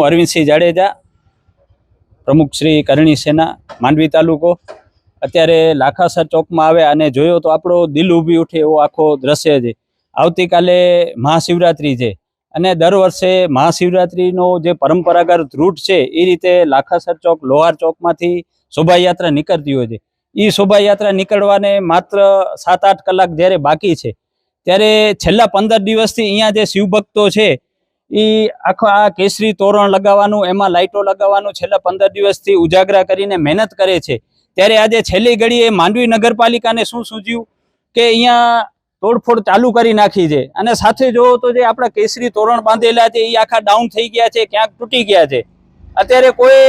હું અરવિંદસિંહ જાડેજા, પ્રમુખ શ્રી કરણી સેના, માંડવી તાલુકો. અત્યારે લાખાસર ચોકમાં આવ્યા અને જોયો તો આપણો દિલ ઊભી ઉઠે એવો આખો દ્રશ્ય છે. આવતીકાલે મહાશિવરાત્રિ છે અને દર વર્ષે મહાશિવરાત્રિનો જે પરંપરાગત રૂટ છે એ રીતે લાખાસર ચોક, લોહાર ચોકમાંથી શોભાયાત્રા નીકળતી હોય છે. એ શોભાયાત્રા નીકળવાને માત્ર સાત આઠ કલાક જ્યારે બાકી છે, ત્યારે છેલ્લા પંદર દિવસથી અહીંયા જે શિવભક્તો છે એ આખા આ કેસરી તોરણ લગાવવાનું, એમાં લાઇટો લગાવવાનું છેલ્લા પંદર દિવસથી ઉજાગરા કરીને મહેનત કરે છે. ત્યારે આજે છેલ્લી ઘડીએ માંડવી નગરપાલિકાને શું સૂઝ્યું કે અહીંયા તોડફોડ ચાલુ કરી નાખી છે. અને સાથે જોવો તો જે આપણા કેસરી તોરણ બાંધેલા છે એ આખા ડાઉન થઈ ગયા છે, ક્યાંક તૂટી ગયા છે. અત્યારે કોઈ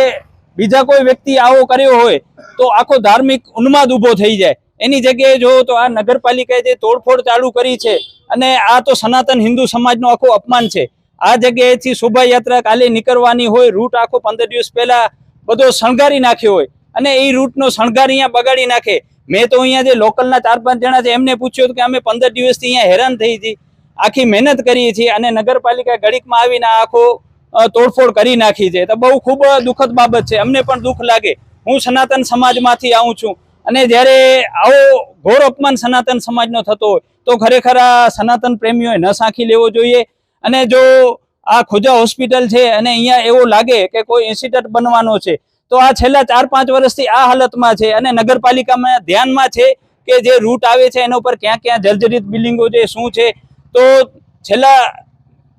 બીજા કોઈ વ્યક્તિ આવો કર્યો હોય, તો આખો ધાર્મિક ઉન્માદ ઊભો થઈ જાય. એની જગ્યાએ જોવો તો આ નગરપાલિકાએ જે તોડફોડ ચાલુ કરી છે, અને આ તો સનાતન હિન્દુ સમાજનું આખું અપમાન છે. આ જગ્યાએથી શોભાયાત્રા કાલે નીકળવાની હોય, રૂટ આખો પંદર દિવસ પહેલા બધો શણગારી નાખ્યો હોય અને એ રૂટનો શણગાર અહીંયા બગાડી નાખે. મેં તો અહીંયા જે લોકલના ચાર પાંચ જણા છે, એમને પૂછ્યું કે અમે પંદર દિવસથી અહીંયા હેરાન થઈ હતી. આખી મહેનત કરીએ છીએ અને નગરપાલિકા ઘડીકમાં આવીને આખો તોડફોડ કરી નાખી છે. તો બહુ ખૂબ દુઃખદ બાબત છે. અમને પણ દુઃખ લાગે. હું સનાતન સમાજમાંથી આવું છું. અને જ્યારે આવો ઘોર અપમાન સનાતન સમાજનો થતો હોય, તો ખરેખર આ સનાતન પ્રેમીઓએ ન સાંખી લેવો જોઈએ. અને જો આ ખોજા હોસ્પિટલ છે અને અહીંયા એવું લાગે કે કોઈ ઇન્સિડન્ટ બનવાનો છે, તો આ છેલ્લા ચાર પાંચ વર્ષથી આ હાલતમાં છે અને નગરપાલિકામાં ધ્યાનમાં છે કે જે રૂટ આવે છે એના ઉપર ક્યાં ક્યાં જર્જરિત બિલ્ડિંગો છે, શું છે. તો છેલ્લા,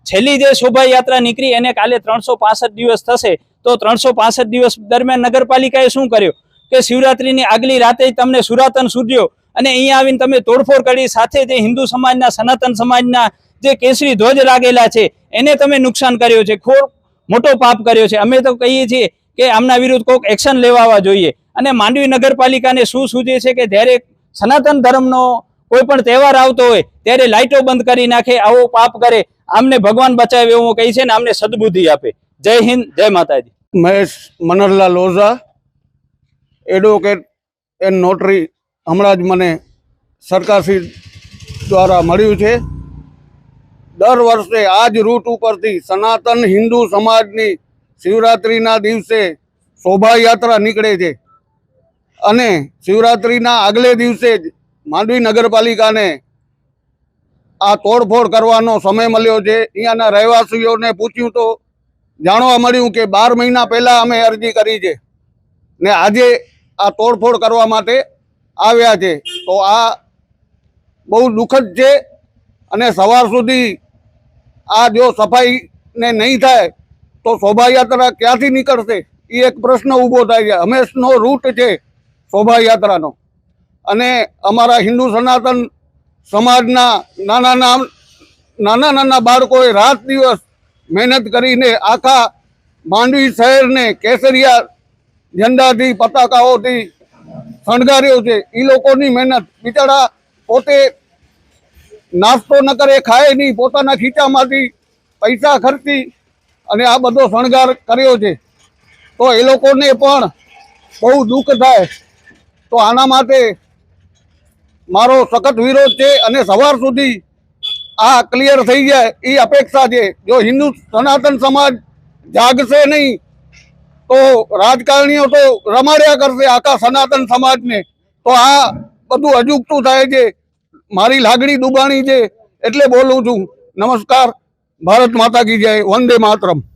છેલ્લી જે શોભાયાત્રા નીકળી એને કાલે ત્રણસો દિવસ થશે, તો ત્રણસો દિવસ દરમિયાન નગરપાલિકાએ શું કર્યું? કે શિવરાત્રિની આગલી રાતે તમને સુરાતન સૂર્યો અને અહીંયા આવીને તમે તોડફોડ કરી સાથે જે હિન્દુ સમાજના સનાતન સમાજના જે કેસરી ધ્વજ લાગેલા છે, એને તમે નુકસાન કર્યો છે ખોર મોટો પાપ કર્યો છે. અમે તો કહીએ છીએ કે આમના વિરુદ્ધ કોઈક એક્શન લેવાવા જોઈએ. અને માંડવી નગરપાલિકાને શું સૂચે છે કે જ્યારે સનાતન ધર્મનો કોઈ પણ તહેવાર આવતો હોય, ત્યારે લાઇટો બંધ કરી નાખે, આવો પાપ કરે. આમને ભગવાન બચાવે એવું કહી છે ને આમને સદબુદ્ધિ આપે. જય હિન્દ, જય માતાજી. Mahesh Manarlal Ojha advocate and notary હમણાં જ મને સરકારશ્રી દ્વારા મળ્યું છે. દર વર્ષે આ જ રૂટ ઉપરથી સનાતન હિન્દુ સમાજની શિવરાત્રિના દિવસે શોભાયાત્રા નીકળે છે. અને શિવરાત્રિના આગલે દિવસે જ માંડવી નગરપાલિકાને આ તોડફોડ કરવાનો સમય મળ્યો છે. અહીંયાના રહેવાસીઓને પૂછ્યું તો જાણવા મળ્યું કે બાર મહિના પહેલાં અમે અરજી કરી છે ને આજે આ તોડફોડ કરવા માટે આવ્યા છે. તો આ બહુ દુઃખદ છે અને સવાર સુધી આ જો સફાઈ ને નહીં થાય, તો શોભાયાત્રા ક્યાંથી નીકળશે? એ એક પ્રશ્ન ઊભો થાય છે. હંમેશનો રૂટ છે શોભાયાત્રાનો. અને અમારા હિન્દુ સનાતન સમાજના નાના નાના નાના બાળકોએ રાત દિવસ મહેનત કરીને આખા માંડવી શહેરને કેસરિયા ઝંડાથી, પતાકાઓથી શણગાર્યો છે. એ લોકોની મહેનત. બિચારા પોતે નાસ્તો ન કરે, ખાય નહીં, પોતાના ખીચામાંથી પૈસા ખર્ચી અને આ બધો શણગાર કર્યો છે. તો એ લોકોને પણ બહુ દુઃખ થાય. તો આના માટે મારો સખત વિરોધ છે અને સવાર સુધી આ ક્લિયર થઈ જાય એ અપેક્ષા છે. જો હિન્દુ સનાતન સમાજ જાગશે નહીં, તો રાજકારણીઓ તો રમાડ્યા કરશે આખા સનાતન સમાજને. તો આ બધું અજુગતું થાય છે. મારી લાગણી ડૂબાણી છે એટલે બોલું છું. નમસ્કાર. ભારત માતા કી જય. વંદે માતરમ.